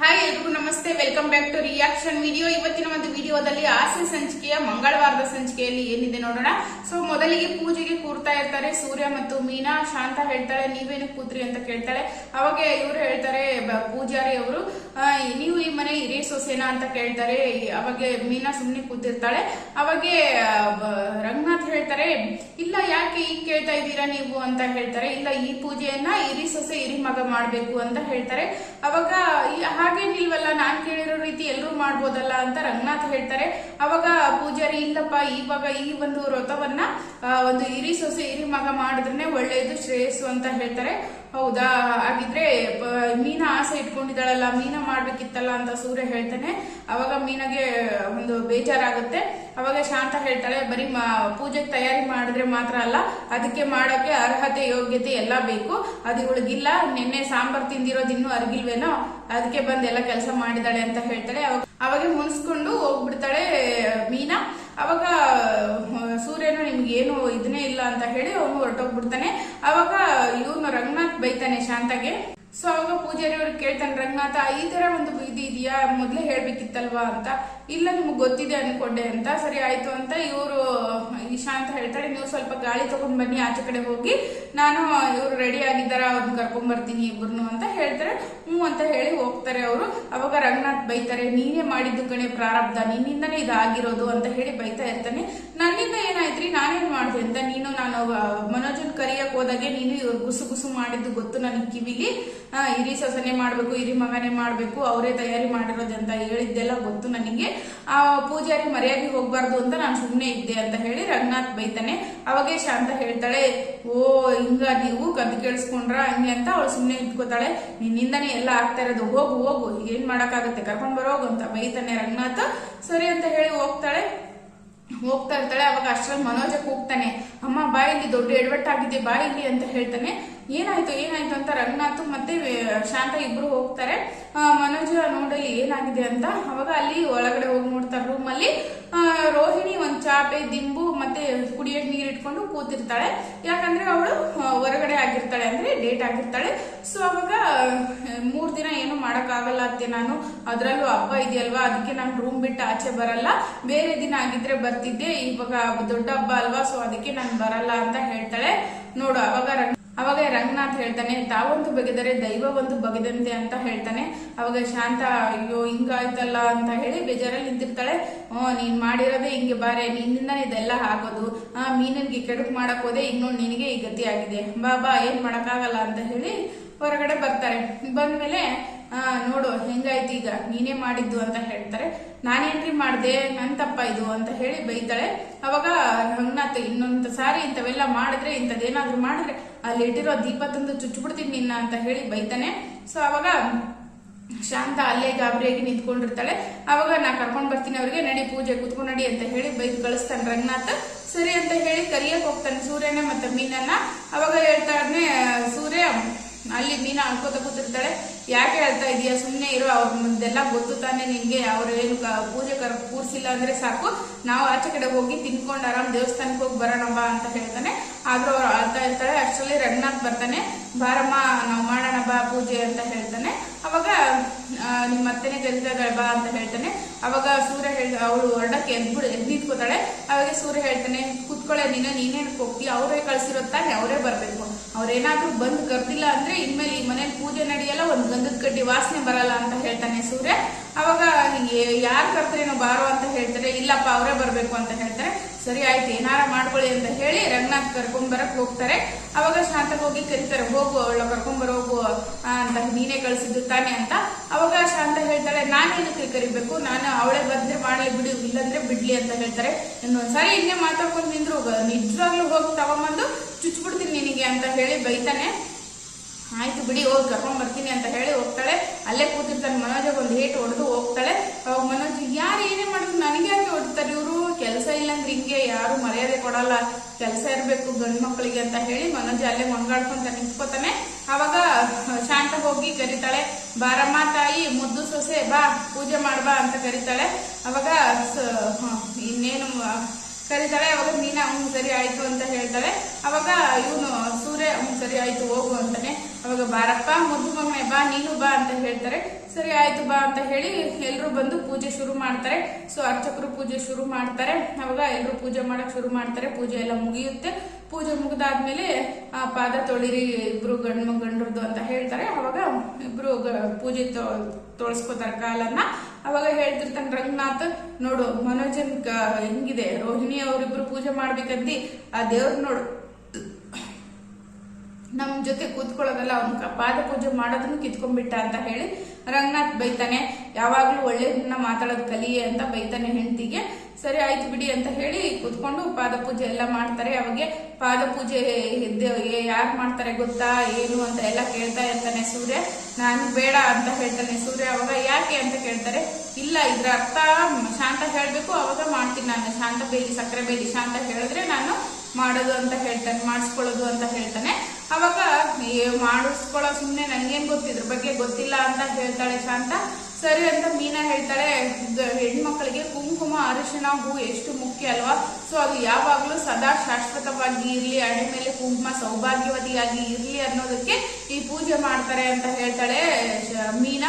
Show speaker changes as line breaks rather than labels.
Hi ಎಲ್ರಿಗೂ ನಮಸ್ತೆ. Welcome back to reaction video ಇವತ್ತಿನ ಒಂದು ವಿಡಿಯೋದಲ್ಲಿ ಆಸೆ ಸಂಚಿಕೆಯ ಮಂಗಳವಾರದ ಸಂಚಿಕೆಯಲ್ಲಿ ಏನಿದೆ ನೋಡೋಣ. ಸೊ ಮೊದಲಿಗೆ ಪೂಜೆಗೆ ಕೂರ್ತಾ ಇರ್ತಾರೆ. ಸೂರ್ಯ ಮತ್ತು ಮೀನಾ ಶಾಂತ ಹೇಳ್ತಾಳೆ ನೀವೇನು ಕೂತ್ರಿ ಅಂತ ಕೇಳ್ತಾಳೆ ಅವಾಗ ಇವರು ಹೇಳ್ತಾರೆ ಪೂಜಾರಿ ಅವರು ನೀವು ಈ ಮನೆ ಹಿರಿಯ ಸೊಸೆನಾ ಅಂತ ಕೇಳ್ತಾರೆ. ಅವಾಗ ಮೀನಾ ಸುಮ್ಮನೆ ಕೂತಿರ್ತಾಳೆ. ಅವಾಗೆ ರಂಗನಾಥ್ ಹೇಳ್ತಾರೆ ಈಗ ಕೇಳ್ತಾ ಇದ್ದೀರಾ ನೀವು ಅಂತ ಹೇಳ್ತಾರೆ, ಇಲ್ಲ, ಈ ಪೂಜೆಯನ್ನ ಇರಿ ಸೊಸೆ, ಇರಿ ಮಗ ಮಾಡ್ಬೇಕು ಅಂತ ಹೇಳ್ತಾರೆ. ಅವಾಗ ಹಾಗೇನಿಲ್ವಲ್ಲ ನಾನ್ ಕೇಳಿರೋ ರೀತಿ ಎಲ್ಲರೂ ಮಾಡ್ಬೋದಲ್ಲ ಅಂತ ರಂಗನಾಥ್ ಹೇಳ್ತಾರೆ. ಅವಾಗ ಪೂಜಾರಿ, ಇಲ್ಲಪ್ಪ, ಇವಾಗ ಈ ಒಂದು ವ್ರತವನ್ನ ಒಂದು ಇರಿ ಸೊಸೆ, ಇರಿ ಮಗ ಮಾಡಿದ್ರೆ ಒಳ್ಳೆಯದು, ಶ್ರೇಯಸ್ಸು ಅಂತ ಹೇಳ್ತಾರೆ. ಹೌದಾ? ಹಾಗಿದ್ರೆ ಮೀನಾ ಆಸೆ ಇಟ್ಕೊಂಡಿದ್ದಾಳಲ್ಲ, ಮೀನಾ ಮಾಡ್ಬೇಕಿತ್ತಲ್ಲ ಅಂತ ಸೂರ್ಯ ಹೇಳ್ತಾನೆ. ಅವಾಗ ಮೀನಾಗೆ ಒಂದು ಬೇಜಾರಾಗುತ್ತೆ. ಅವಾಗ ಶಾಂತ ಹೇಳ್ತಾಳೆ, ಬರೀ ಪೂಜೆಗೆ ತಯಾರಿ ಮಾಡಿದ್ರೆ ಮಾತ್ರ ಅಲ್ಲ, ಅದಕ್ಕೆ ಮಾಡೋಕೆ ಅರ್ಹತೆ, ಯೋಗ್ಯತೆ ಎಲ್ಲ ಬೇಕು. ಅದು ಇವಳಿಗಿಲ್ಲ. ನಿನ್ನೆ ಸಾಂಬಾರ್ ತಿಂದಿರೋದು ಇನ್ನೂ ಅರ್ಗಿಲ್ವೇನೋ? ಅದಕ್ಕೆ ಬಂದು ಎಲ್ಲ ಕೆಲಸ ಮಾಡಿದಾಳೆ ಅಂತ ಹೇಳ್ತಾಳೆ. ಅವಾಗ ಮುನ್ಸ್ಕೊಂಡು ಹೋಗ್ಬಿಡ್ತಾಳೆ ಮೀನಾ. ಅವಾಗ ಸೂರ್ಯನು ನಿಮ್ಗೆ ಏನು ಇದನ್ನೇ ಇಲ್ಲ ಅಂತ ಹೇಳಿ ಅವನು ಹೊರಟೋಗ್ಬಿಡ್ತಾನೆ. ಅವಾಗ ಬೈತಾನೆ ಶಾಂತಗೆ ಸೊ ಅವಾಗ ಪೂಜಾರಿ ಅವ್ರು ಕೇಳ್ತಾನೆ ರಂಗನಾಥ ಈ ತರ ಒಂದು ಇದು ಇದೆಯಾ? ಮೊದ್ಲೇ ಹೇಳ್ಬೇಕಿತ್ತಲ್ವಾ? ಅಂತ. ಇಲ್ಲ, ನಿಮ್ಗೆ ಗೊತ್ತಿದೆ ಅನ್ಕೊಂಡೆ ಅಂತ. ಸರಿ, ಆಯ್ತು ಅಂತ ಇವರು ಈ ಹೇಳ್ತಾರೆ. ನೀವು ಸ್ವಲ್ಪ ಗಾಳಿ ತಗೊಂಡ್ ಬನ್ನಿ, ಆಚೆ ಕಡೆ ಹೋಗಿ. ನಾನು ಇವ್ರು ರೆಡಿ ಆಗಿದ್ದಾರ ಅವ್ರನ್ನ ಕರ್ಕೊಂಡ್ ಬರ್ತೀನಿ ಇಬ್ಬರನ್ನು ಅಂತ ಹೇಳ್ತಾರೆ. ಹ್ಞೂ ಅಂತ ಹೇಳಿ ಹೋಗ್ತಾರೆ ಅವರು. ಅವಾಗ ರಂಗನಾಥ್ ಬೈತಾರೆ, ನೀನೇ ಮಾಡಿದ್ದು ಕಣೆ ಪ್ರಾರಬ್ಧ. ನಿನ್ನಿಂದನೇ ಇದಾಗಿರೋದು ಅಂತ ಹೇಳಿ ಬೈತಾ ಇರ್ತಾನೆ. ನನ್ನಿಂದ ಏನಾಯ್ತ್ರಿ? ನಾನೇನ್ ಮಾಡಿದೆ ಅಂತ. ನೀನು, ನಾನು ಮನೋಜನ್ ಕರಿಯಕ್ ಹೋದಾಗೆ ನೀನು ಇವ್ರು ಗುಸು ಗುಸು ಮಾಡಿದ್ದು ಗೊತ್ತು ನನಗೆ ಕಿವಿಲಿ ಹಿರಿ ಸೊಸನೆ ಮಾಡ್ಬೇಕು ಹಿರಿ ಮಗನೇ ಮಾಡ್ಬೇಕು, ಅವರೇ ತಯಾರಿ ಮಾಡಿರೋದು ಅಂತ ಹೇಳಿದ್ದೆಲ್ಲ ಗೊತ್ತು ನನಗೆ. ಆ, ಪೂಜಾರಿ ಮರ್ಯಾದೆ ಹೋಗ್ಬಾರ್ದು ಅಂತ ನಾನು ಸುಮ್ಮನೆ ಇದ್ದೆ ಅಂತ ಹೇಳಿ ರಂಗನಾಥ್ ಬೈತಾನೆ. ಅವಾಗೆ ಶಾಂತ ಹೇಳ್ತಾಳೆ ಓ ಹಿಂಗ ನೀವು ಕದ್ದು ಕೇಳಿಸ್ಕೊಂಡ್ರ ಹಂಗೆ ಅಂತ ಅವಳು ಸುಮ್ಮನೆ ಇಟ್ಕೋತಾಳೆ ನಿನ್ನಿಂದನೇ ಎಲ್ಲ ಆಗ್ತಾ ಇರೋದು. ಹೋಗು ಹೋಗು ಏನ್ ಮಾಡಕ್ಕಾಗತ್ತೆ? ಕರ್ಕೊಂಡ್ ಬರೋಗು ಅಂತ ಬೈತಾನೆ ರಂಗನಾಥ್. ಸರಿ ಅಂತ ಹೇಳಿ ಹೋಗ್ತಾಳೆ. ಹೋಗ್ತಾ ಇರ್ತಾಳೆ. ಅವಾಗ ಅಷ್ಟರಲ್ಲಿ ಮನೋಜ ಕೂಗ್ತಾನೆ. ಅಮ್ಮ ಬಾ ಇಲ್ಲಿ ದೊಡ್ಡ ಎಡವಟ್ಟಾಗಿದೆ ಬಾ ಇಲ್ಲಿ ಅಂತ ಹೇಳ್ತಾನೆ. ಏನಾಯ್ತು ಏನಾಯ್ತು ಅಂತ ರಂಗನಾಥ್ ಮತ್ತೆ ಶಾಂತ ಇಬ್ರು ಹೋಗ್ತಾರೆ. ಮನೋಜ ನೋಡಲಿ ಏನಾಗಿದೆ ಅಂತ. ಅವಾಗ ಅಲ್ಲಿ ಒಳಗಡೆ ಹೋಗಿ ನೋಡ್ತಾರೆ ರೂಮ್ ಅಲ್ಲಿ. ಆ, ರೋಹಿಣಿ ಒಂದ್ ಚಾಪೆ ದಿಂಬು ಮತ್ತೆ ಕುಡಿಯೋಕ್ ನೀರು ಇಟ್ಕೊಂಡು ಕೂತಿರ್ತಾಳೆ. ಯಾಕಂದ್ರೆ ಅವಳು ಹೊರಗಡೆ ಆಗಿರ್ತಾಳೆ ಅಂದ್ರೆ ಡೇಟ್ ಆಗಿರ್ತಾಳೆ. ಸೊ ಅವಾಗ ಮೂರ್ ದಿನ ಏನು ಮಾಡಕ್ ಆಗಲ್ಲ ಅತ್ತೆ ನಾನು. ಅದ್ರಲ್ಲೂ ಹಬ್ಬ ಇದೆಯಲ್ವಾ? ಅದಕ್ಕೆ ನಾನು ರೂಮ್ ಬಿಟ್ಟು ಆಚೆ ಬರಲ್ಲ. ಬೇರೆ ದಿನ ಆಗಿದ್ರೆ ಬರ್ತಿದ್ದೆ. ಇವಾಗ ದೊಡ್ಡ ಹಬ್ಬ ಅಲ್ವಾ? ಸೊ ಅದಕ್ಕೆ ನಾನು ಬರಲ್ಲ ಅಂತ ಹೇಳ್ತಾಳೆ. ನೋಡು, ಅವಾಗ ಅವಾಗ ರಂಗನಾಥ್ ಹೇಳ್ತಾನೆ ತಾವಂತೂ ಬಗೆದರೆ ದೈವ ಒಂದು ಬಗೆದಂತೆ ಅಂತ ಹೇಳ್ತಾನೆ. ಅವಾಗ ಶಾಂತ, ಅಯ್ಯೋ, ಹಿಂಗಾಯ್ತಲ್ಲ ಅಂತ ಹೇಳಿ ಬೇಜಾರಲ್ಲಿ ನಿಂತಿರ್ತಾಳೆ. ಓ ನೀನ್ ಮಾಡಿರೋದೇ ಹಿಂಗೆ ಬಾರೆ. ನಿನ್ನಿಂದ ಇದೆಲ್ಲ ಆಗೋದು. ಆ ಮೀನಿಗೆ ಕೆಡುಕು ಮಾಡಕ್ ಹೋದೆ. ನೋಡಿ ನಿನಗೆ ಈ ಗತಿ ಆಗಿದೆ. ಬಾಬಾ ಏನ್ ಮಾಡಕ್ಕಾಗಲ್ಲ ಅಂತ ಹೇಳಿ ಹೊರಗಡೆ ಬರ್ತಾರೆ. ಬಂದ್ಮೇಲೆ ನೋಡು, ಹೆಂಗಾಯ್ತು ಈಗ? ನೀನೇ ಮಾಡಿದ್ದು ಅಂತ ಹೇಳ್ತಾರೆ. ನಾನೇನ್ರಿ ಮಾಡಿದೆ? ನನ್ ತಪ್ಪ ಇದು ಅಂತ ಹೇಳಿ ಬೈತಾಳೆ. ಅವಾಗ ರಂಗನಾಥ್, ಇನ್ನೊಂದು ಸಾರಿ ಇಂಥವೆಲ್ಲ ಮಾಡಿದ್ರೆ ಇಂಥದ್ದೇನಾದ್ರೂ ಮಾಡಿದ್ರೆ ಅಲ್ಲಿ ಇಟ್ಟಿರೋ ದೀಪ ತಂದು ಚುಚ್ಚಿಬಿಡ್ತೀನಿ ನಿನ್ನ ಅಂತ ಹೇಳಿ ಬೈತಾನೆ. ಸೊ ಅವಾಗ ಶಾಂತ ಅಲ್ಲೇ ಗಾಬರಿಯಾಗಿ ನಿಂತ್ಕೊಂಡಿರ್ತಾಳೆ. ಅವಾಗ ನಾ ಕರ್ಕೊಂಡ್ ಬರ್ತೀನಿ ಅವ್ರಿಗೆ, ನಡಿ ಪೂಜೆ ಕುತ್ಕೊಂಡ್ ನಡಿ ಅಂತ ಹೇಳಿ ಬೈದು ಕಳಿಸ್ತಾನೆ ರಂಗನಾಥ. ಸರಿ ಅಂತ ಹೇಳಿ ಕರಿಯಕ್ ಹೋಗ್ತಾನೆ ಸೂರ್ಯನೇ ಮತ್ತೆ ಮೀನನ್ನ. ಅವಾಗ ಹೇಳ್ತಾನೆ ಸೂರ್ಯ ಅಲ್ಲಿ ಮೀನಾ ಅನ್ಕೋತ ಕೂತಿರ್ತಾಳೆ. ಯಾಕೆ ಹೇಳ್ತಾ ಇದೀಯ? ಸುಮ್ಮನೆ ಇರೋ, ಅವ್ರ ಮುಂದೆಲ್ಲ ಗೊತ್ತು ತಾನೆ ನಿನ್ಗೆ. ಅವ್ರು ಏನು ಪೂಜೆ ಕರ್, ಕೂರ್ಸಿಲ್ಲ ಅಂದ್ರೆ ಸಾಕು. ನಾವು ಆಚೆ ಕಡೆ ಹೋಗಿ ತಿನ್ಕೊಂಡು ಆರಾಮ್ ದೇವಸ್ಥಾನಕ್ಕೆ ಹೋಗಿ ಬರೋಣ ಬಾ ಅಂತ ಹೇಳ್ತಾನೆ. ಆದ್ರೂ ಅವ್ರು ಅಳ್ತಾ ಇರ್ತಾಳೆ. ಅಷ್ಟರಲ್ಲಿ ರಂಗನಾಥ್ ಬರ್ತಾನೆ. ಬಾರಮ್ಮ, ನಾವು ಮಾಡೋಣ ಬಾ ಪೂಜೆ ಅಂತ ಹೇಳ್ತಾನೆ. ಅವಾಗ ನಿಮ್ಮ ಅತ್ತೆನೇ ಕರಿತಾ ಬಾ ಅಂತ ಹೇಳ್ತಾನೆ. ಅವಾಗ ಸೂರ್ಯ ಹೇಳ್, ಅವಳು ಹೊರಡಕ್ಕೆ ಎದ್ಬಿಡು ಎದ್ ನಿಂತ್ಕೋತಾಳೆ ಅವಾಗ ಸೂರ್ಯ ಹೇಳ್ತಾನೆ ಕುತ್ಕೊಳ್ಳೆ ನೀನು, ನೀನೇನ್ ಹೋಗ್ತೀಯ ಅವರೇ ಕಳ್ಸಿರೋ ತಾನೆ. ಅವರೇ ಅವ್ರೇನಾದ್ರೂ ಬಂದು ಕರ್ದಿಲ್ಲ ಅಂದ್ರೆ ಇನ್ಮೇಲೆ ಈ ಮನೆ ಪೂಜೆ ನಡೆಯಲ್ಲ, ಒಂದ್ ಗಂಧದ ಕಡ್ಡಿ ವಾಸನೆ ಬರಲ್ಲ ಅಂತ ಹೇಳ್ತಾನೆ ಸೂರ್ಯ. ಅವಾಗ ಯಾರ್ ಕರ್ತರೇನೋ ಬಾರೋ ಅಂತ ಹೇಳ್ತಾರೆ, ಇಲ್ಲಪ್ಪ ಅವರೇ ಬರ್ಬೇಕು ಅಂತ ಹೇಳ್ತಾರೆ. ಸರಿ ಆಯ್ತು, ಏನಾರ ಮಾಡ್ಕೊಳ್ಳಿ ಅಂತ ಹೇಳಿ ರಂಗನಾಥ್ ಕರ್ಕೊಂಡ್ ಬರಕ್ ಹೋಗ್ತಾರೆ. ಅವಾಗ ಶಾಂತ ಹೋಗಿ ಕರೀತಾರೆ, ಹೋಗು ಅವಳ ಕರ್ಕೊಂಡ್ ಬರೋಗು ಅಂತ ನೀನೇ ಕಳ್ಸಿದ್ದು ತಾನೆ ಅಂತ. ಅವಾಗ ಶಾಂತ ಹೇಳ್ತಾಳೆ, ನಾನೇನಕ್ಕೆ ಕರಿಬೇಕು? ನಾನು ಅವಳೇ ಬಂದ್ರೆ ಬಿಡಿ, ಇಲ್ಲಂದ್ರೆ ಬಿಡ್ಲಿ ಅಂತ ಹೇಳ್ತಾರೆ. ಇನ್ನೊಂದ್ಸಾರಿ ಇನ್ನೇ ಮಾತಾಡ್ಕೊಂಡು ನಿಂದ್ರು ನಿಜವಾಗ್ಲೂ ಹೋಗಿ ತಗೊಂಬಂದು ಚುಚ್ಬಿಡ್ತೀನಿ ನಿನಗೆ ಅಂತ ಹೇಳಿ ಬೈತಾನೆ. ಆಯ್ತು ಬಿಡಿ, ಹೋಗಿ ಕರ್ಕೊಂಡ್ ಬರ್ತೀನಿ ಅಂತ ಹೇಳಿ ಹೋಗ್ತಾಳೆ. ಅಲ್ಲೇ ಕೂತಿರ್ತಾನೆ ಮನೋಜ್, ಒಂದು ಹೇಟ್ ಹೊಡೆದು ಹೋಗ್ತಾಳೆ. ಅವಾಗ ಮನೋಜ್, ಯಾರು ಏನೇ ಮಾಡಿದ್ರು ನನಗೆ ಯಾಕೆ ಹೊಡ್ತಾರೆ ಇವರು? ಕೆಲಸ ಇಲ್ಲ ಅಂದ್ರೆ ಹಿಂಗೆ ಯಾರು ಮರ್ಯಾದೆ ಕೊಡಲ್ಲ. ಕೆಲಸ ಇರಬೇಕು ಗಂಡು ಮಕ್ಕಳಿಗೆ ಅಂತ ಹೇಳಿ ಮನೋಜ್ ಅಲ್ಲೇ ಮಂಗಾಡ್ಕೊಂತ ನಿಂತ್ಕೋತಾನೆ. ಕರೀತಾಳೆ. ಬಾರಮ್ಮ ತಾಯಿ, ಮುದ್ದು ಸೊಸೆ, ಬಾ, ಪೂಜೆ ಮಾಡ್ಬಾ ಅಂತ ಕರೀತಾಳೆ. ಅವಾಗ ಇನ್ನೇನು ಕರೀತಾಳೆ. ಅವಾಗ ಮೀನಾ ಸರಿ ಆಯ್ತು ಅಂತ ಹೇಳ್ತಾಳೆ. ಅವಾಗ ಇವನು ಸರಿ ಆಯ್ತು, ಹೋಗು ಅಂತಾನೆ. ಅವಾಗ ಬಾರಪ್ಪ ಮುದ್ದು ಮಗನೆ, ಬಾ, ನೀನು ಬಾ ಅಂತ ಹೇಳ್ತಾರೆ. ಸರಿ ಆಯ್ತು, ಬಾ ಅಂತ ಹೇಳಿ ಎಲ್ರು ಬಂದು ಪೂಜೆ ಶುರು ಮಾಡ್ತಾರೆ. ಸೊ, ಅರ್ಚಕರು ಪೂಜೆ ಶುರು ಮಾಡ್ತಾರೆ. ಅವಾಗ ಎಲ್ರು ಪೂಜೆ ಮಾಡಕ್ ಶುರು ಮಾಡ್ತಾರೆ. ಪೂಜೆ ಎಲ್ಲ ಮುಗಿಯುತ್ತೆ. ಪೂಜೆ ಮುಗಿದಾದ್ಮೇಲೆ, ಆ, ಪಾದ ತೊಳಿರಿ, ಇಬ್ರು ಗಂಡು ಗಂಡ್ರದ್ದು ಅಂತ ಹೇಳ್ತಾರೆ. ಅವಾಗ ಇಬ್ರು ಪೂಜೆ ತೊಳ್ಸ್ಕೊತಾರೆ ಕಾಲನ್ನ. ಅವಾಗ ಹೇಳ್ತಿರ್ತಾನೆ ರಂಗನಾಥ್, ನೋಡು, ಮನೋಜನ್ ಹೆಂಗಿದೆ? ರೋಹಿಣಿ ಅವ್ರಿಬ್ರು ಪೂಜೆ ಮಾಡ್ಬೇಕಂತಿ. ಆ ದೇವ್ರ ನೋಡು ನಮ್ ಜೊತೆ ಕೂತ್ಕೊಳ್ಳೋದಲ್ಲ, ಅವ್ನ ಪಾದ ಪೂಜೆ ಮಾಡೋದನ್ನು ಕಿತ್ಕೊಂಡ್ಬಿಟ್ಟ ಅಂತ ಹೇಳಿ ರಂಗನಾಥ್ ಬೈತಾನೆ. ಯಾವಾಗ್ಲೂ ಒಳ್ಳೇದನ್ನ ಮಾತಾಡೋದು ಕಲಿಯೇ ಅಂತ ಬೈತಾನೆ ಹೆಂಡತಿಗೆ. ಸರಿ, ಆಯ್ತು ಬಿಡಿ ಅಂತ ಹೇಳಿ ಕೂತ್ಕೊಂಡು ಪಾದ ಪೂಜೆ ಎಲ್ಲ ಮಾಡ್ತಾರೆ. ಅವಾಗೆ ಪಾದ ಪೂಜೆ ಯಾರು ಮಾಡ್ತಾರೆ ಗೊತ್ತಾ? ಏನು ಅಂತ ಎಲ್ಲ ಕೇಳ್ತಾ ಇರ್ತಾನೆ ಸೂರ್ಯ. ನಾನು ಬೇಡ ಅಂತ ಹೇಳ್ತಾನೆ ಸೂರ್ಯ. ಅವಾಗ ಯಾಕೆ ಅಂತ ಕೇಳ್ತಾರೆ. ಇಲ್ಲ, ಇದ್ರ ಅರ್ಥ ಶಾಂತ ಹೇಳಬೇಕು, ಅವಾಗ ಮಾಡ್ತೀನಿ ನಾನು. ಶಾಂತ ಬೇಲಿ, ಸಕ್ಕರೆ ಬೇಲಿ ಶಾಂತ ಹೇಳಿದ್ರೆ ನಾನು ಮಾಡೋದು ಅಂತ ಹೇಳ್ತಾನೆ, ಮಾಡಿಸ್ಕೊಳ್ಳೋದು ಅಂತ ಹೇಳ್ತಾನೆ. ಅವಾಗ ಮಾಡಿಸ್ಕೊಳ್ಳೋ ಸುಮ್ಮನೆ ಗೊತ್ತು? ಗೊತ್ತಿದ್ರ ಬಗ್ಗೆ ಗೊತ್ತಿಲ್ಲ ಅಂತ ಹೇಳ್ತಾಳೆ ಶಾಂತ. ಸರಿ ಅಂತ ಮೀನಾ ಹೇಳ್ತಾಳೆ ಹೆಣ್ಮಕ್ಳಿಗೆ ಕುಂಕುಮ, ಅರಿಶಿಣ, ಹೂ ಎಷ್ಟು ಮುಖ್ಯ ಅಲ್ವಾ? ಸೊ ಅದು ಯಾವಾಗಲೂ ಸದಾ ಶಾಶ್ವತವಾಗಿ ಇರಲಿ ಹಣೆ ಮೇಲೆ ಕುಂಕುಮ ಸೌಭಾಗ್ಯವತಿಯಾಗಿ ಇರಲಿ ಅನ್ನೋದಕ್ಕೆ ಈ ಪೂಜೆ ಮಾಡ್ತಾರೆ ಅಂತ ಹೇಳ್ತಾಳೆ ಮೀನಾ.